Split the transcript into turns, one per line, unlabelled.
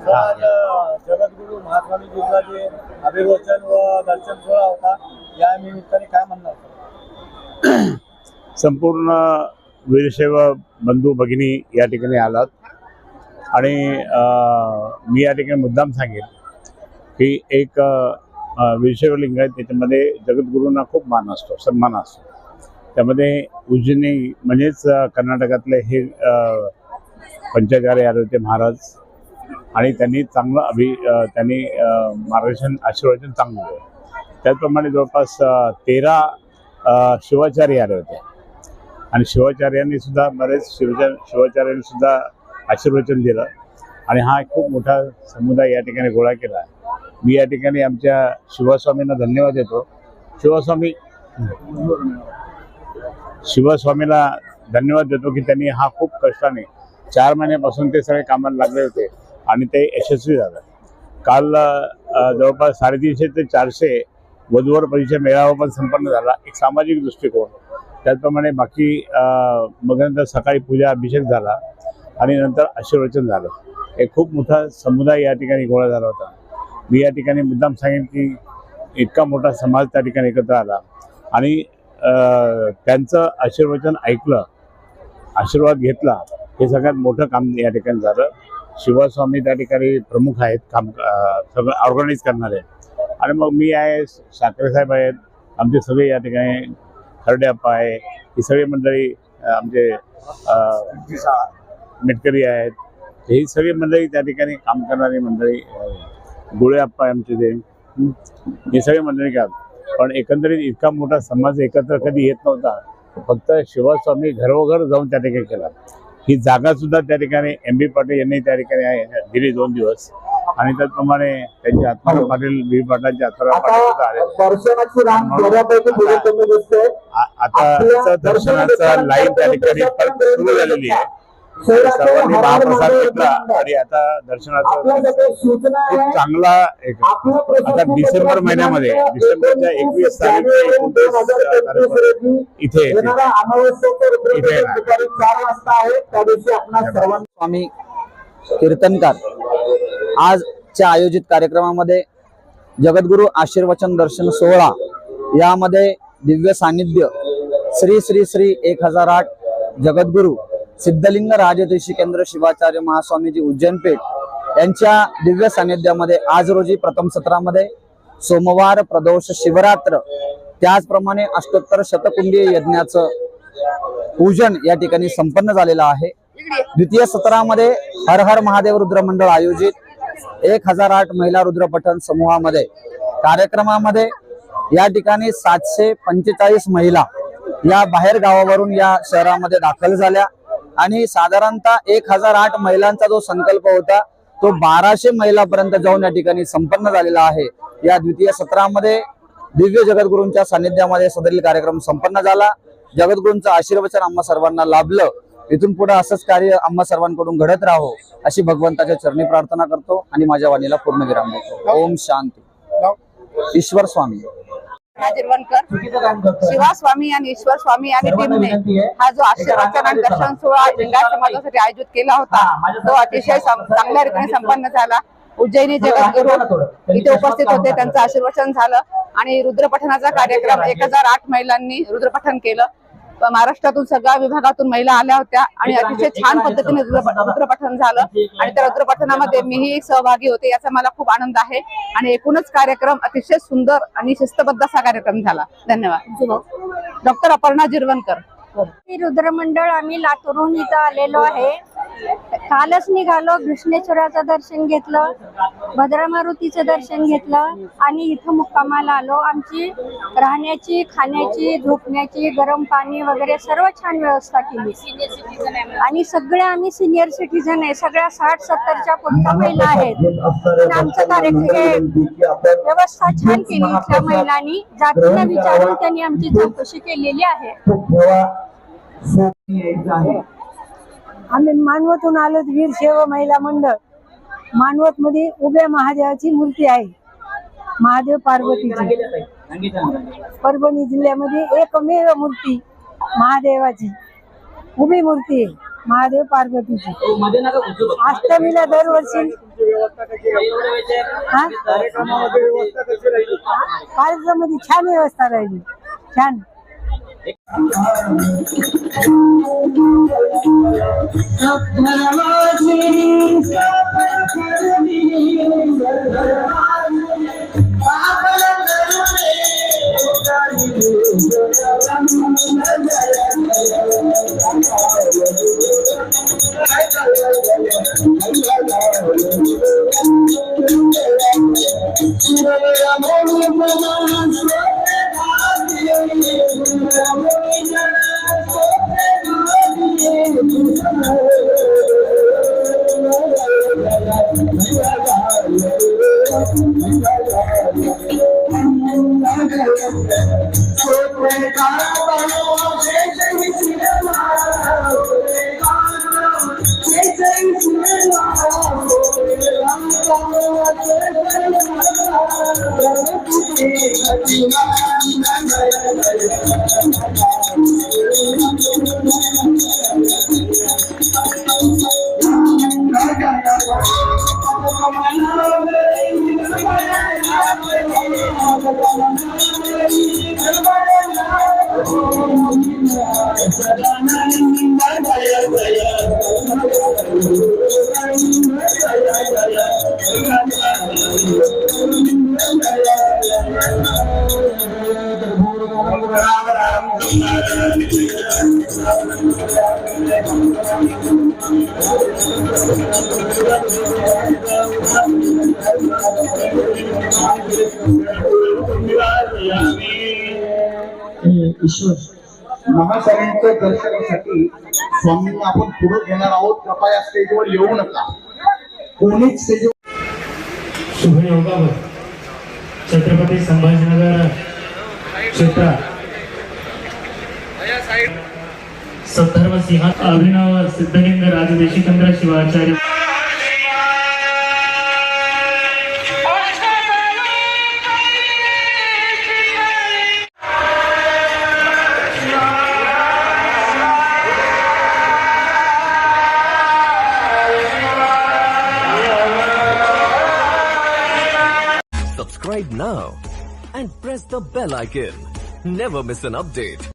जगद्गुरु महास्वामीजींचा जे अभिरोचन व दर्शन सोहळा होता या निमित्ताने काय म्हणणार?
संपूर्ण वीरशैव बंधू भगिनी या ठिकाणी आलात. आणि मी या ठिकाणी मुद्दाम सांगेन की एक वीरशैव लिंग आहे त्याच्यामध्ये जगद्गुरूंना खूप मान असतो सन्मान असतो. त्यामध्ये उज्जैनी म्हणजेच कर्नाटकातले हे पंचाचार्य होते महाराज आणि त्यांनी चांगलं अभि त्यांनी मार्गदर्शन आशीर्वचन चांगलं दिलं. त्याचप्रमाणे जवळपास तेरा शिवाचार्य आले होते. आणि शिवाचार्यांनी सुद्धा बरेच शिवचार शिवाचार्यांनी सुद्धा आशीर्वचन दिलं. आणि हा एक खूप मोठा समुदाय या ठिकाणी गोळा केला मी या ठिकाणी आमच्या शिवस्वामींना धन्यवाद देतो. शिवस्वामी शिवस्वामीला धन्यवाद देतो की त्यांनी हा खूप कष्टाने चार महिन्यापासून ते सगळे कामाला लागले होते. आणि ते यशस्वी झालं. काल जवळपास साडेतीनशे ते चारशे वधूवर परिचय मेळावा पण संपन्न झाला. एक सामाजिक दृष्टिकोन. त्याचप्रमाणे बाकी मग नंतर सकाळी पूजा अभिषेक झाला आणि नंतर आशीर्वचन झालं. एक खूप मोठा समुदाय या ठिकाणी गोळा झाला होता. मी या ठिकाणी मुद्दाम सांगेन की इतका मोठा समाज त्या ठिकाणी एकत्र आला. आणि त्यांचं आशीर्वचन ऐकलं आशीर्वाद घेतला हे सगळ्यात मोठं काम या ठिकाणी झालं. शिवस्वामी त्या ठिकाणी प्रमुख आहेत काम सगळं ऑर्गनाईज करणारे आणि मग मी आहे साखरे साहेब आहेत आमचे सगळे या ठिकाणी खर्डे अप्पा आहे ही सगळी मंडळी आमचे मेटकरी मिटकरी आहेत. ही सगळी मंडळी त्या ठिकाणी काम करणारी मंडळी अ, गुळे अप्पा आहे आमचे ते. ही सगळी मंडळी काम. पण एकंदरीत इतका मोठा समाज एकत्र कधी येत नव्हता. फक्त शिवस्वामी घरोघर जाऊन त्या ठिकाणी केला. ही जागा सुद्धा त्या ठिकाणी एम बी पाटील यांनी त्या ठिकाणी आहे दिली दोन दिवस. आणि त्याचप्रमाणे त्यांचे आत्माराम पाटील बी पाटलांचे आत्माराम पाटील
आता दर्शनाची
लाईन त्या ठिकाणी सुरू झालेली आहे. सर्वांनी महाप्रसाद घेतला आणि आता दर्शनाचं
आपल्याकडे सूचना
खूप
आहे
चांगला एक आता डिसेंबर महिन्यामध्ये डिसेंबरच्या एकवीस तारीख इथे इथे
स्वामी कीर्तनकार. आजच्या आयोजित कार्यक्रमामध्ये जगद्गुरु आशीर्वचन दर्शन सोहळा यामध्ये दिव्य सान्निध्य श्री श्री श्री एक हजार आठ जगद्गुरु सिद्धलिंग राजदेशी केंद्र शिवाचार्य महास्वामीजी उज्जैनपेठ यांच्या दिव्य सानिध्यामध्ये आज रोजी प्रथम सत्रामध्ये सोमवार प्रदोष शिवरात्र त्याचप्रमाणे अष्टोत्तर शतकुंडीय यज्ञाचं पूजन या ठिकाणी संपन्न झालेलं आहे. द्वितीय सत्रामध्ये हर हर महादेव रुद्र मंडळ आयोजित एक हजार आठ महिला रुद्र पठण समूहामध्ये कार्यक्रमामध्ये या ठिकाणी सातशे पंचेचाळीस महिला या बाहेर गावावरून या शहरामध्ये दाखल झाल्या. आणि साधारणतः एक हजार आठ महिलांचा जो संकल्प होता तो बाराशे महिलापर्यंत जाऊन या ठिकाणी संपन्न झालेला आहे. या द्वितीय सत्रामध्ये दिव्य जगद्गुरूंच्या सानिध्यामध्ये सदरील कार्यक्रम संपन्न झाला. जगद्गुरूंचं आशीर्वचन आम्हा सर्वांना लाभलं. इथून पुढे असंच कार्य आम्हा सर्वांकडून घडत राहो अशी भगवंताच्या चरणी प्रार्थना करतो आणि माझ्या वाणीला पूर्ण विराम देतो. ओम शांती. ईश्वर स्वामी.
जिरवणकर शिवा स्वामी आणि ईश्वर स्वामी आणि टीमने हा जो आशीर्वचन दर्शन सोहळा लिंगायत समाजासाठी आयोजित केला होता. तो अतिशय चांगल्या रीतीने संपन्न झाला. उज्जैनी जगद्गुरु इथे उपस्थित होते त्यांचं आशीर्वचन झालं आणि रुद्रपठणाचा कार्यक्रम एक हजार आठ महिलांनी रुद्रपठण केलं. महाराष्ट्रातून सगळ्या विभागातून महिला आल्या होत्या आणि अतिशय छान पद्धतीने रुद्र- रुद्रपठण झालं. आणि त्या रुद्रपठणामध्ये मीही सहभागी होते याचा मला खूप आनंद आहे. आणि एकूणच कार्यक्रम अतिशय सुंदर आणि शिस्तबद्ध असा कार्यक्रम झाला. धन्यवाद. डॉक्टर अपर्णा जिरवणकर.
रुद्रमंडळ आम्ही लातूरहून इथं आलेलो आहे. कालच निघालो घृष्णेश्वराचं दर्शन घेतलं भद्रमारुतीचं दर्शन घेतलं आणि इथं मुक्कामाला आलो. आमची राहण्याची खाण्याची झोपण्याची गरम पाणी वगैरे सर्व छान व्यवस्था केली. आणि सगळे आम्ही सिनियर सिटीजन आहे. सगळ्या साठ सत्तरच्या पुढच्या महिला आहेत. पण आमचं कार्यक्रम व्यवस्था छान केली इथल्या महिलांनी. जातीला विचारून त्यांनी आमची चौकशी केलेली आहे.
आम्ही मानवतून आलो वीर सेवा महिला मंडळ. मानवत मध्ये उभ्या महादेवाची मूर्ती आहे. महादेव पार्वतीची. परभणी जिल्ह्यामध्ये एकमेव मूर्ती महादेवाची. उभी मूर्ती आहे. महादेव पार्वतीची. अष्टमीला दरवर्षी
व्यवस्था कार्यक्रमामध्ये व्यवस्था कशी राहील?
कार्यक्रमामध्ये छान व्यवस्था राहिली छान
ईश्वर महासाऱ्यांच्या दर्शनासाठी स्वामींना आपण पुढे घेणार आहोत. कृपया स्टेजवर येऊ नका. कोणीच स्टेजवर
शुभयोगावर. छत्रपती संभाजीनगर क्षेत्रात संदर्भ सिंह अभिनव Siddhaling राजदेशिकेंद्र Shivacharya
Subscribe now and press the bell icon. Never miss an update.